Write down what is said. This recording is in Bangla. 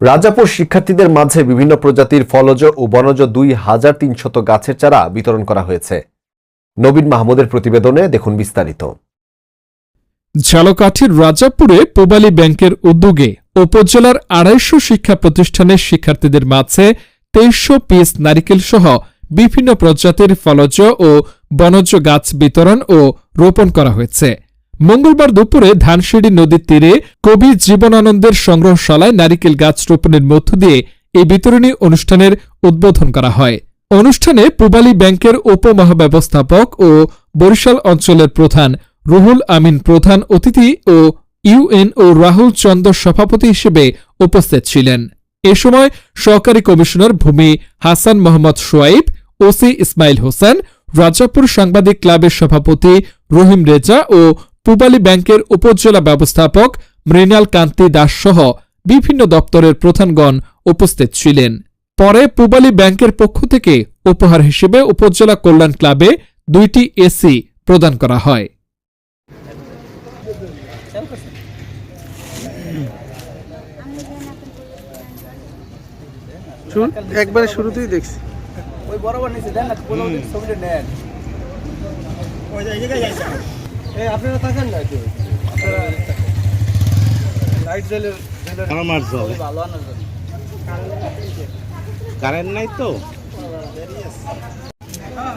রাজাপুর শিক্ষার্থীদের মাঝে বিভিন্ন প্রজাতির ফলজ ও বনজ দুই হাজার তিনশত গাছের চারা বিতরণ করা হয়েছে। নবীন মাহমুদের প্রতিবেদনে দেখুন বিস্তারিত। ঝালকাঠির রাজাপুরে পোবালী ব্যাংকের উদ্যোগে উপজেলার আড়াইশো শিক্ষা প্রতিষ্ঠানের শিক্ষার্থীদের মাঝে তেইশশো পিস নারিকেল সহ বিভিন্ন প্রজাতির ফলজ ও বনজ গাছ বিতরণ ও রোপণ করা হয়েছে। মঙ্গলবার দুপুরে ধানসিঁড়ি নদীর তীরে কবি জীবনানন্দের সংগ্রহশালায় নারিকেল গাছ রোপণের মধ্য দিয়ে এই বিতরণী অনুষ্ঠানের উদ্বোধন করা হয়। অনুষ্ঠানে পূবালী ব্যাংকের উপমহাব্যবস্থাপক ও বরিশাল অঞ্চলের প্রধান রুহুল আমিন প্রধান অতিথি ও ইউএনও রাহুল চন্দ্র সভাপতি হিসেবে উপস্থিত ছিলেন। এ সময় সহকারী কমিশনার ভূমি হাসান মোহাম্মদ সোয়াইব, ওসি ইসমাইল হোসেন, রাজাপুর সাংবাদিক ক্লাবের সভাপতি রহিম রেজা ও পূবালী ব্যাংকের উপজেলা ব্যবস্থাপক মৃণাল কান্তি দাস সহ বিভিন্ন দপ্তরের প্রধানগণ উপস্থিত ছিলেন। পরে পূবালী ব্যাংকের পক্ষ থেকে উপহার হিসেবে উপজেলা কল্যাণ ক্লাবে দুইটি এসি প্রদান করা হয়। একবারে শুরুতেই দেখছি। ওই বরাবর নিচে দেন না কোনো ছবিটা নেন। এই আপনারা থাকেন না আপনারা লাইট জেলের আমার জল। কারেন্ট নাই তো? হ্যাঁ।